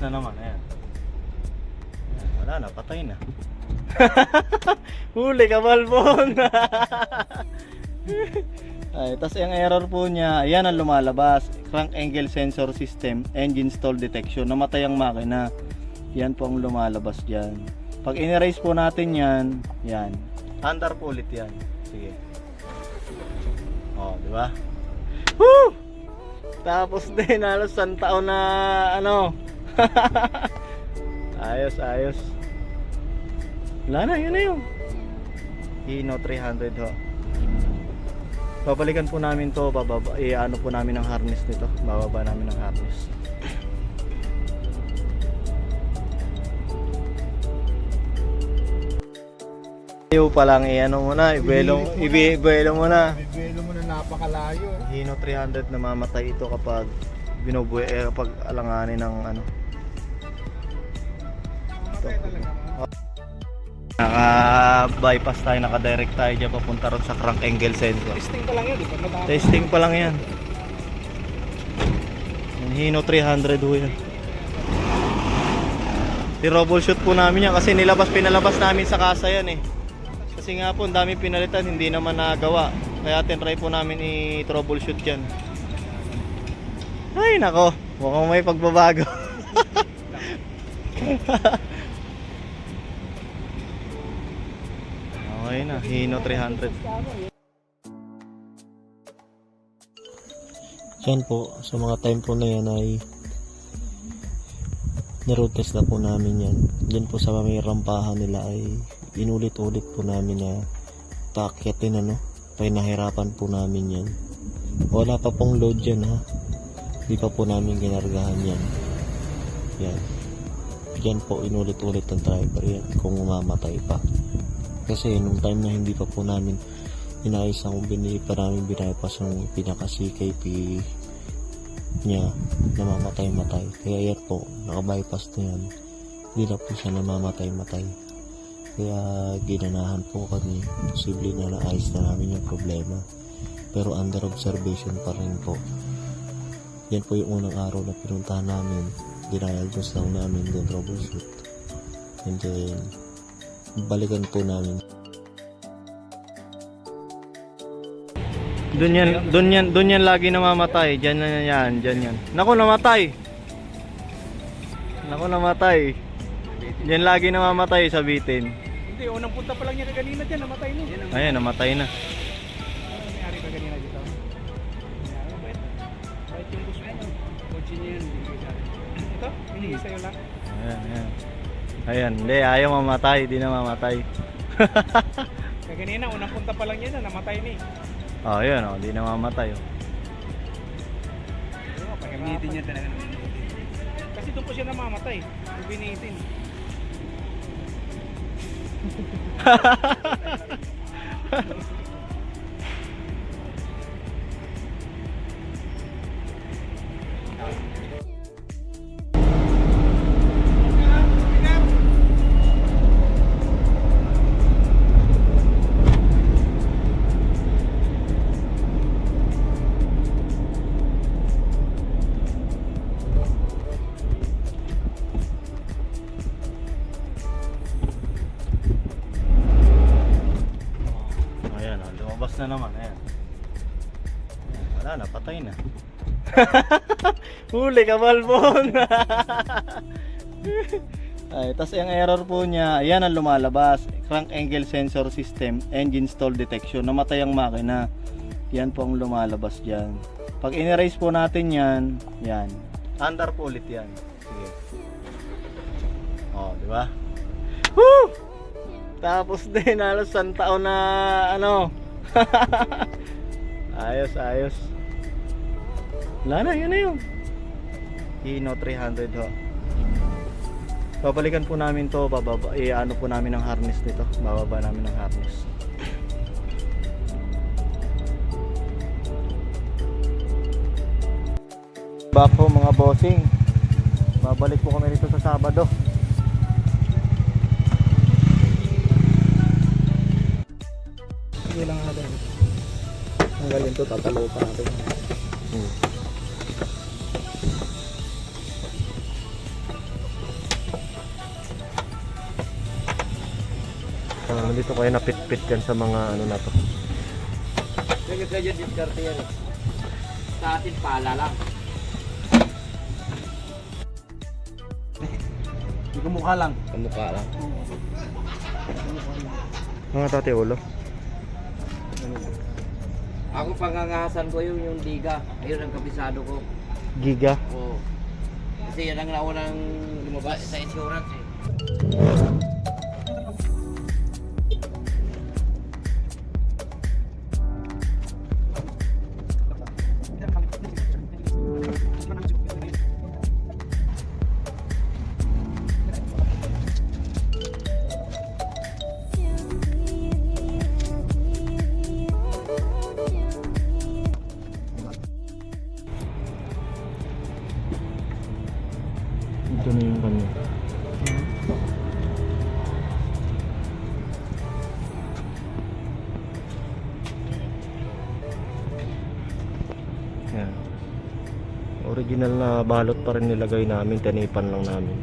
na naman. Ayan. Ayan, Wala na, patay na. Huli ka, Balbon! Ay, tas yung error po niya, ayan ang lumalabas. Crank angle sensor system, engine stall detection. Namatay ang makina. Yan po ang lumalabas dyan. Pag in-erase po natin yan, yan. Under po ulit yan. Sige. Oh, di ba? Woo! Tapos din, halos isang taon na ano. ayos, ayos. Wala na, yun na yun. Hino 300 ho. Babalikan po namin to, bababa, i-ano po namin ang harness nito. Bababa namin ang harness. Ayaw pa lang i-ano muna, ibuelo, ibuelo muna. Bibelo mo na napakalayo. Hino 300 namamatay ito kapag binubuhay, eh, kapag alanganin ng ano. Talaga. Naka-bypass tayo, naka-direct tayo dyan papunta ron sa crank angle sensor. Testing pa lang yun, di ba? Testing pa lang yan. Hino 300 ho yan. I-troubleshoot po namin yan kasi nilabas, pinalabas namin sa kasa yan eh. Kasi nga po, ang dami pinalitan, hindi naman nagawa. Kaya tinry po namin i-troubleshoot yan. Ay nako, mukhang may pagbabago. okay na, Hino 300. Yan po, sa mga time po na yan ay niroad test na po namin yan. Diyan po sa may rampahan nila ay inulit-ulit po namin na paakyatin ano. Pinahirapan po namin yan. Wala pa pong load yan ha. Di pa po namin ginargahan yan. Yan. Yan po inulit-ulit ng driver yan kung umamatay pa. Kasi nung time na hindi pa po namin inayos ang binili pa namin bypass yung pinaka CKP niya namamatay-matay. Kaya yan po, naka-bypass na yan. Hindi na po siya namamatay-matay. Kaya ginanahan po kami. Posible na naayos na namin yung problema. Pero under observation pa rin po. Yan po yung unang araw na pinuntahan namin. Dinayaldos lang namin din troubleshoot. And then, balikan po namin. Doon yan, doon yan, doon yan lagi namamatay. Diyan na yan, diyan yan. Naku, namatay. Naku, namatay. Diyan lagi namamatay sa bitin. Hindi, unang punta pa lang niya kanina dyan, namatay na. Yan Ayan, namatay na. nangyari ka kanina dito. Bait. Bait yung gusto mo. Kotse niya akin. Ito, binigay sa'yo lang. Ayan, ayan. Ayan, hindi, ayaw mamatay, di na mamatay. Kaya kanina, unang punta pa lang niya na, namatay na eh. oh, yun, oh, di na mamatay. Oh. Pahirapan. niya talaga naman. Kasi doon po siya namamatay. Yung binitin. Ayan, na naman. Ayan. Ayan, Wala na, patay na. Huli ka, Balbon! Ay, tas yung error po niya, ayan ang lumalabas. Crank angle sensor system, engine stall detection. Namatay ang makina. Yan po ang lumalabas dyan. Pag in-erase po natin yan, yan. Under po ulit yan. Sige. Oh, di ba? Woo! Tapos din, halos isang taon na ano. ayos, ayos. Wala na, yun na yun. Hino 300 ho. Babalikan po namin to, bababa, i-ano po namin ang harness nito. Bababa namin ang harness. Back po mga bossing. Babalik po kami rito sa Sabado. tatanggalin to, tatalo pa natin. Hmm. Uh, dito kayo napit-pit yan sa mga ano na to. Sige, sige, discarte yan. Eh. Sa atin pala lang. Kamukha lang. Kamukha lang. Mga tate ulo. Ano? Ako pangangahasan ko yung yung diga. Ayun ang kabisado ko. Giga. Oo. Kasi yan ang naunang lumabas sa insurance eh. Original na balot pa rin nilagay namin, tinipan lang namin.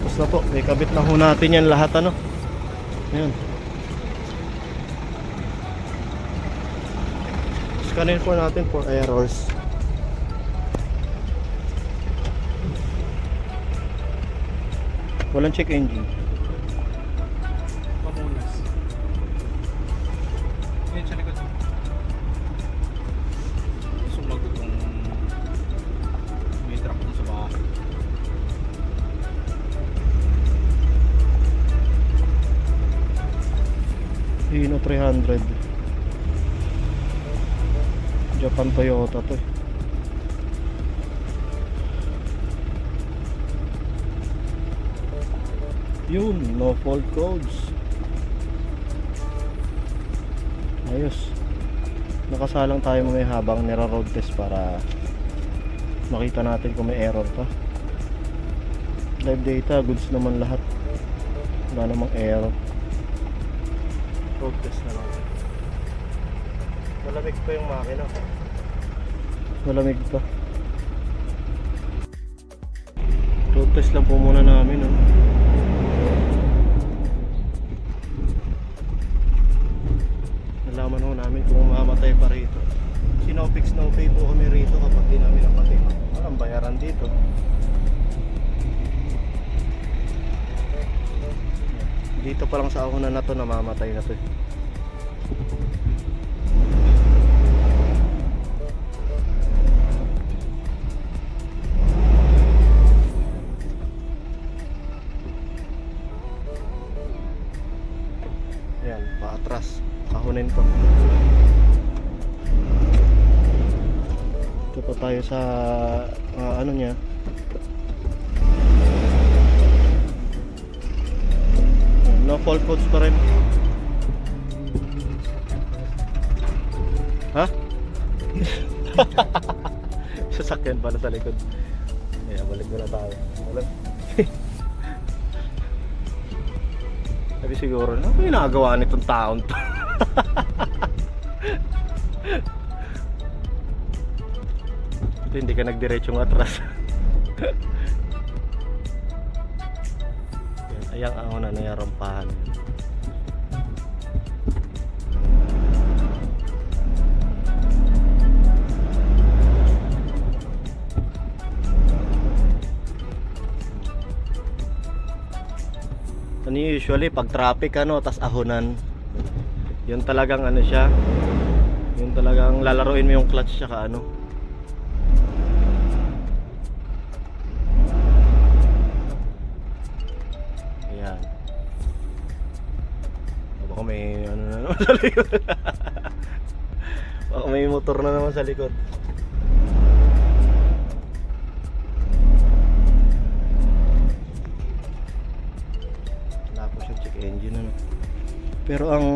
Tapos na po, may kabit na ho natin yan lahat ano. Ayan. Scanin po natin for errors. Walang check engine. Pamunas. Yan sa likod. Sumagot yung may truck sa bahay. Hino 300. Japan Toyota to eh. Yun, no fault codes. Ayos. Nakasalang tayo may habang nira-road test para makita natin kung may error pa. Live data, goods naman lahat. Wala namang error. Road test na lang. Malamig pa yung makina. Malamig pa. Road test lang po muna namin. Oh. Nalaman ho namin kung mamatay pa rito. Sinopix no pay po kami rito kapag di namin napatay. Walang bayaran dito. Dito pa lang sa ahonan na to namamatay na to. Sa ah, ano niya. No fault codes pa rin. Ha? Sasakyan pala sa likod. Kaya balik muna tayo. Wala. Sabi siguro, ano ba ginagawa nitong taon to? Ito hindi ka nagdiretsong atras. Yan, Ayang ako na nayarampahan. Ano yun, usually pag traffic ano, tas ahonan. Yun talagang ano siya. Yun talagang lalaruin mo yung clutch tsaka ano. Sa likod. Baka may motor na naman sa likod. Wala po siyang check engine ano. Pero ang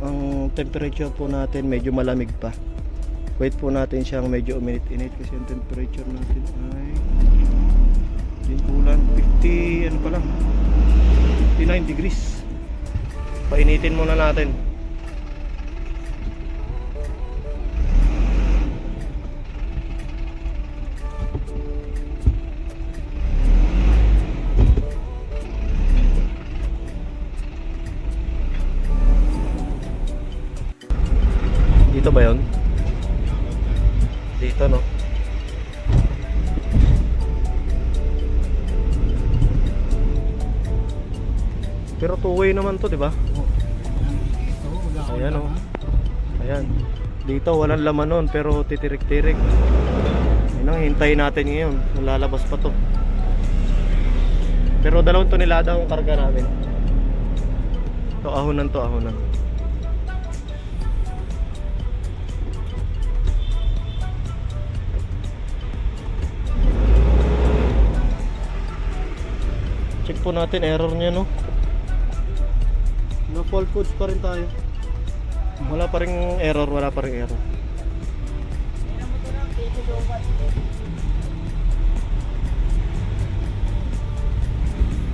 ang temperature po natin medyo malamig pa. Wait po natin siyang medyo uminit-init kasi ang temperature natin ay din kulang 50 ano pa lang 49 degrees. Painitin muna natin. Dito no. Pero two-way naman to, di ba? Ayan oh. Ayan. Dito walang laman nun pero titirik-tirik. Yun ang hintayin natin ngayon. Lalabas pa to. Pero dalawang tonelada ang karga namin. To ahonan to ahonan. Po natin error niya no. No fault codes pa rin tayo. Wala pa rin error, wala pa rin error.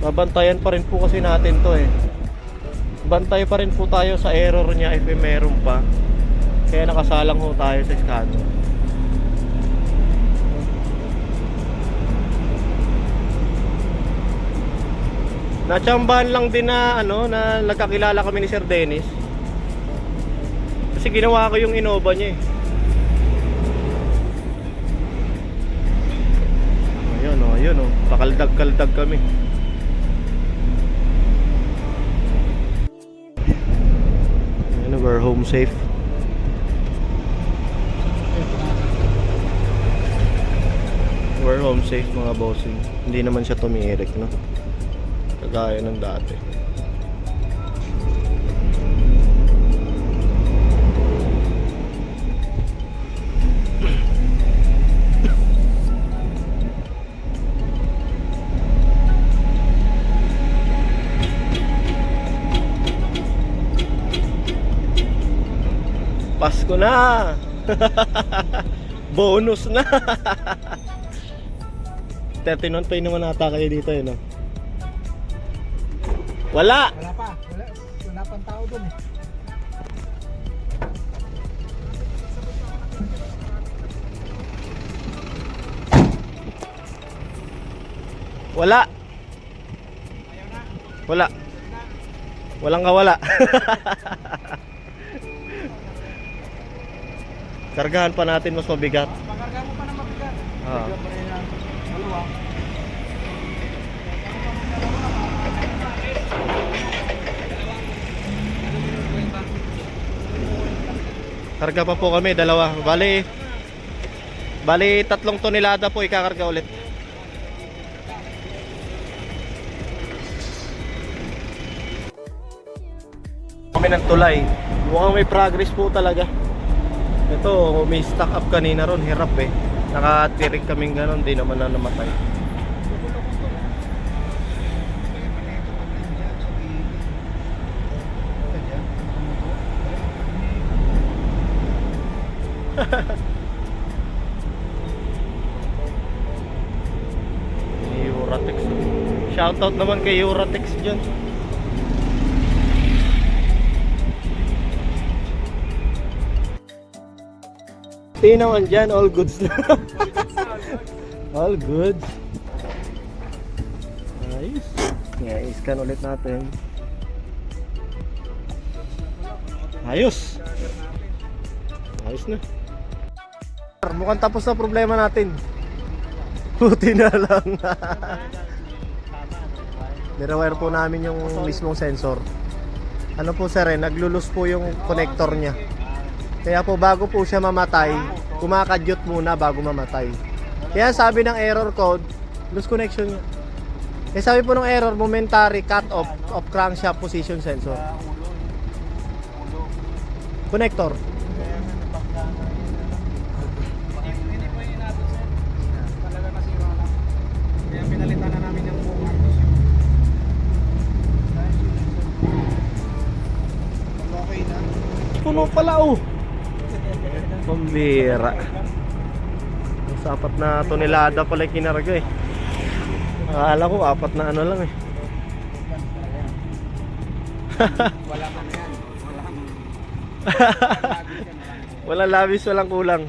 Babantayan pa rin po kasi natin to eh. Bantay pa rin po tayo sa error niya if may meron pa. Kaya nakasalang ho tayo sa scanner. Natsambahan lang din na ano na nagkakilala kami ni Sir Dennis. Kasi ginawa ko yung Innova niya eh. Ayun oh, ayun oh. Pakaldag-kaldag kami. Ayun, we're home safe. We're home safe mga bossing. Hindi naman siya tumiirik, no? Kagaya ng dati. Pasko na! Bonus na! 31 pay naman ata kayo dito eh, no? Wala! Wala pa. Wala, wala pang tao dun eh. Wala! Wala! Walang kawala. Kargahan pa natin mas mabigat. Pakarga mo pa ng mabigat. Ah. Bigyan pa rin ng dalawa. Karga pa po kami, dalawa. Bali, bali tatlong tonelada po ikakarga ulit. Kami ng tulay. Mukhang may progress po talaga. Ito, may stock up kanina ron. Hirap eh. Nakatirik kaming ganon. Di naman na namatay. Shoutout naman kay Euratex dyan. Tingnan naman dyan, all goods na. all goods. Nice. Yeah, iscan ulit natin. Ayos. Ayos na. Mukhang tapos na problema natin. Buti na lang. Nirewire po namin yung mismong sensor. Ano po sir eh, naglulus po yung connector niya. Kaya po bago po siya mamatay, kumakadyot muna bago mamatay. Kaya sabi ng error code, loose connection niya. Kaya sabi po ng error, momentary cut off of crankshaft position sensor. Connector. Puno pala oh. Pambira. Sa apat na tonelada pala yung kinarga eh. Akala ko apat na ano lang eh. Wala man yan. Wala. Wala labis, walang kulang.